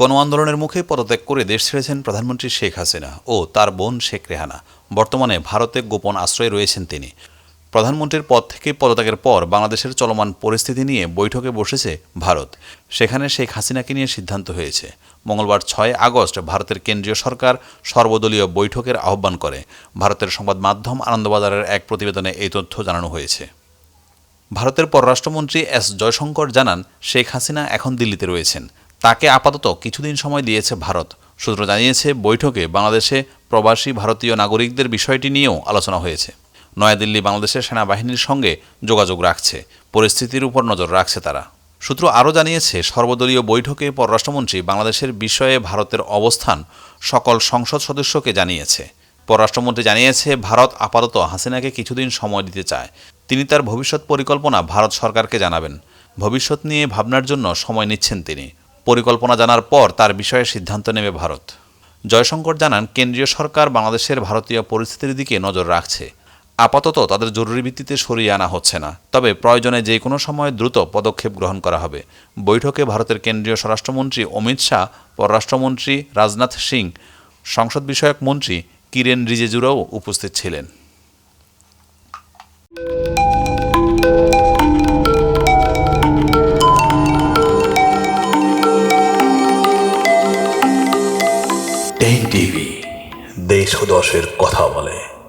গণ আন্দোলনের মুখে পদত্যাগ করে দেশ ছেড়েছেন প্রধানমন্ত্রী শেখ হাসিনা ও তার বোন শেখ রেহানা। বর্তমানে ভারতে গোপন আশ্রয়ে রয়েছেন তিনি। প্রধানমন্ত্রীর পদ থেকে পদত্যাগের পর বাংলাদেশের চলমান পরিস্থিতি নিয়ে বৈঠকে বসেছে ভারত। সেখানে শেখ হাসিনাকে নিয়ে সিদ্ধান্ত হয়েছে। মঙ্গলবার ছয় আগস্ট ভারতের কেন্দ্রীয় সরকার সর্বদলীয় বৈঠকের আহ্বান করে। ভারতের সংবাদ মাধ্যম আনন্দবাজারের এক প্রতিবেদনে এই তথ্য জানানো হয়েছে। ভারতের পররাষ্ট্রমন্ত্রী এস জয়শঙ্কর জানান, শেখ হাসিনা এখন দিল্লিতে রয়েছেন। তাকে আপাতত কিছুদিন সময় দিয়েছে ভারত। সূত্র জানিয়েছে, বৈঠকে বাংলাদেশে প্রবাসী ভারতীয় নাগরিকদের বিষয়টি নিয়েও আলোচনা হয়েছে। নয়াদিল্লি বাংলাদেশের সেনাবাহিনীর সঙ্গে যোগাযোগ রাখছে। পরিস্থিতির উপর নজর রাখছে তারা। সূত্র আরও জানিয়েছে, সর্বদলীয় বৈঠকে পররাষ্ট্রমন্ত্রী বাংলাদেশের বিষয়ে ভারতের অবস্থান সকল সংসদ সদস্যকে জানিয়েছে। পররাষ্ট্রমন্ত্রী জানিয়েছে, ভারত আপাতত হাসিনাকে কিছুদিন সময় দিতে চায়। তিনি তার ভবিষ্যৎ পরিকল্পনা ভারত সরকারকে জানাবেন। ভবিষ্যৎ নিয়ে ভাবনার জন্য সময় নিচ্ছেন তিনি। পরিকল্পনা জানার পর তার বিষয়ে সিদ্ধান্ত নেবে ভারত। জয়শঙ্কর জানান, কেন্দ্রীয় সরকার বাংলাদেশের ভারতীয় পরিস্থিতির দিকে নজর রাখছে। আপাতত তাদের জরুরি ভিত্তিতে সরিয়ে আনা হচ্ছে না। তবে প্রয়োজনে যে কোনো সময় দ্রুত পদক্ষেপ গ্রহণ করা হবে। বৈঠকে ভারতের কেন্দ্রীয় স্বরাষ্ট্রমন্ত্রী অমিত শাহ, পররাষ্ট্রমন্ত্রী রাজনাথ সিং, সংসদ বিষয়ক মন্ত্রী কিরেন রিজেজুরাও উপস্থিত ছিলেন। টেন টিভি দেশ ও দশের কথা বলে।